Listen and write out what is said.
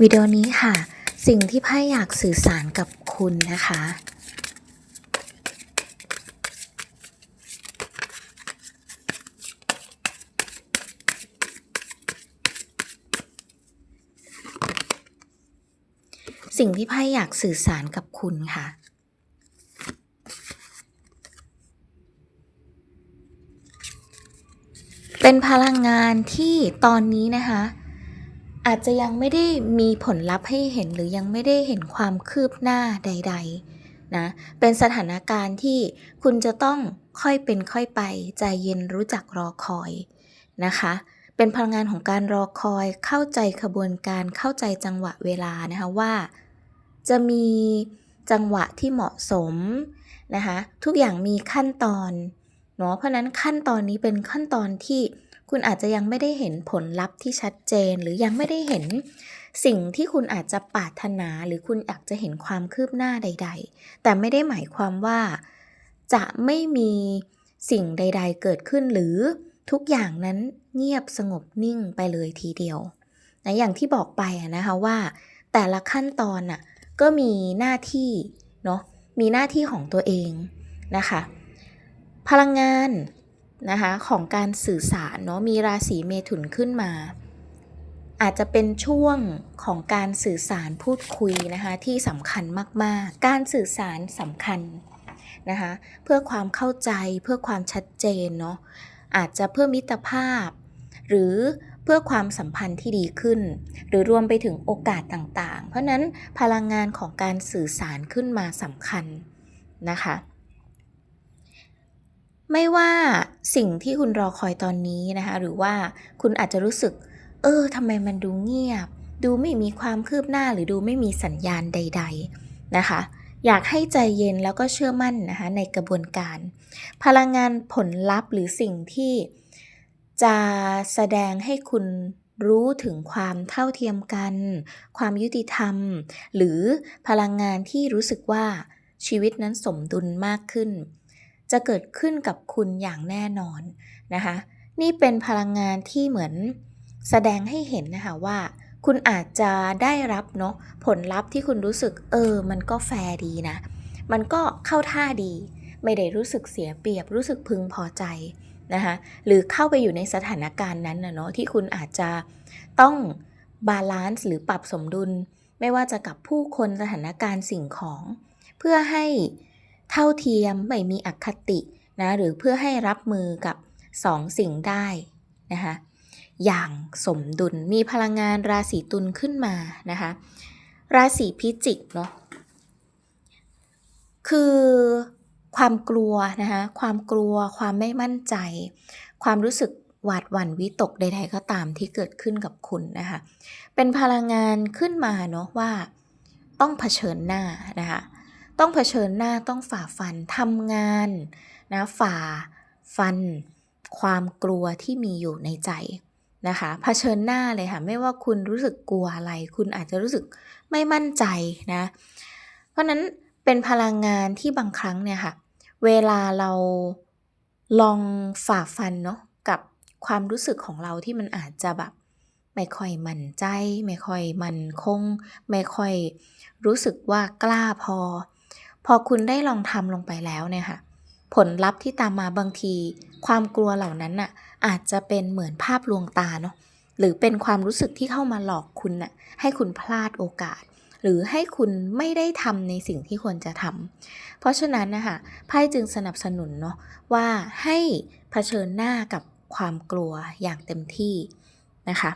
วิดีโอนี้ค่ะ สิ่งที่ไพ่อยากสื่อสารกับคุณนะคะ สิ่งที่ไพ่อยากสื่อสารกับคุณค่ะเป็นพลังงานที่ตอนนี้นะคะ อาจจะยังไม่ได้มีผลลัพธ์ให้เห็นหรือยังไม่ได้เห็นความคืบหน้าใด ๆ นะ เป็นสถานการณ์ที่คุณจะต้องค่อยเป็นค่อยไป ใจเย็นรู้จักรอคอยนะคะ เป็นพลังงานของการรอคอยเข้าใจขบวนการเข้าใจจังหวะเวลานะคะว่า จะมีจังหวะที่เหมาะสมนะคะ ทุกอย่างมีขั้นตอนเนาะเพราะนั้นขั้นตอนนี้เป็นขั้นตอนที่ คุณอาจจะยังไม่ได้เห็นผลลัพธ์ที่ชัดเจน หรือยังไม่ได้เห็นสิ่งที่คุณอาจจะปรารถนา หรือคุณอยากจะเห็นความคืบหน้าใด ๆ แต่ไม่ได้หมายความว่าจะไม่มีสิ่งใด ๆ เกิดขึ้นหรือทุกอย่างนั้นเงียบสงบนิ่งไปเลยทีเดียวนะอย่างที่บอกไปนะคะว่า แต่ละขั้นตอนน่ะก็มีหน้าที่เนาะมีหน้าที่ของตัวเองนะคะ พลังงาน นะคะของการสื่อสารเนาะมีราศีเมถุนขึ้นมา อาจจะเป็นช่วงของการสื่อสารพูดคุยนะคะที่สำคัญมากๆ การสื่อสารสำคัญนะคะเพื่อความเข้าใจเพื่อความชัดเจนเนาะอาจจะเพื่อมิตรภาพ หรือเพื่อความสัมพันธ์ที่ดีขึ้น หรือรวมไปถึงโอกาสต่างๆ เพราะนั้นพลังงานของการสื่อสารขึ้นมาสำคัญนะคะ ไม่ว่าสิ่งที่คุณรอคอยตอนนี้นะคะ หรือว่าคุณอาจจะรู้สึก เออทำไมมันดูเงียบ ดูไม่มีความคืบหน้าหรือดูไม่มีสัญญาณใด ๆนะคะ อยากให้ใจเย็นแล้วก็เชื่อมั่นนะคะในกระบวนการ พลังงานผลลัพธ์หรือสิ่งที่จะแสดงให้คุณรู้ถึงความเท่าเทียมกัน ความยุติธรรม หรือพลังงานที่รู้สึกว่าชีวิตนั้นสมดุลมากขึ้น จะเกิดขึ้นกับคุณอย่างแน่นอนนะคะ นี่เป็นพลังงานที่เหมือนแสดงให้เห็นนะคะว่า คุณอาจจะได้รับเนาะผลลัพธ์ที่คุณรู้สึกเออ มันก็แฟร์ดีนะ มันก็เข้าท่าดี ไม่ได้รู้สึกเสียเปรียบรู้สึกพึงพอใจนะคะหรือเข้าไปอยู่ในสถานการณ์นั้นนะเนาะที่คุณอาจจะต้องบาลานซ์หรือปรับสมดุล ไม่ว่าจะกับผู้คนสถานการณ์สิ่งของ เพื่อให้ เท่าเทียมไม่มีอคตินะหรือเพื่อให้รับมือกับสองสิ่งได้นะคะอย่างสมดุลมีพลังงานราศีตุลขึ้นมานะคะราศีพิจิกเนาะคือความกลัวนะคะความกลัวความไม่มั่นใจ ความรู้สึกหวาดหวั่นวิตกใดๆก็ตามที่เกิดขึ้นกับคุณนะคะเป็นพลังงานขึ้นมาเนาะว่าต้องเผชิญหน้านะคะ ต้องเผชิญหน้าต้องฝ่าฟันทำงานนะฝ่าฟัน ความกลัวที่มีอยู่ในใจนะคะเผชิญหน้าเลยค่ะ ไม่ว่าคุณรู้สึกกลัวอะไร คุณอาจจะรู้สึกไม่มั่นใจนะ เพราะนั้นเป็นพลังงานที่บางครั้งเนี่ยค่ะ เวลาเราลองฝ่าฟันเนาะกับความรู้สึกของเราที่มันอาจจะแบบไม่ค่อยมั่นใจ ไม่ค่อยมั่นคง ไม่ค่อยรู้สึกว่ากล้าพอ พอคุณได้ลองทำลงไปแล้วเนี่ยค่ะ ผลลัพธ์ที่ตามมาบางที ความกลัวเหล่านั้นน่ะอาจจะเป็นเหมือนภาพลวงตาเนาะหรือเป็นความรู้สึกที่เข้ามาหลอกคุณน่ะให้คุณพลาดโอกาส หรือให้คุณไม่ได้ทำในสิ่งที่ควรจะทำเพราะฉะนั้นนะคะไพ่จึงสนับสนุนเนาะว่าให้เผชิญหน้ากับความกลัวอย่างเต็มที่นะคะ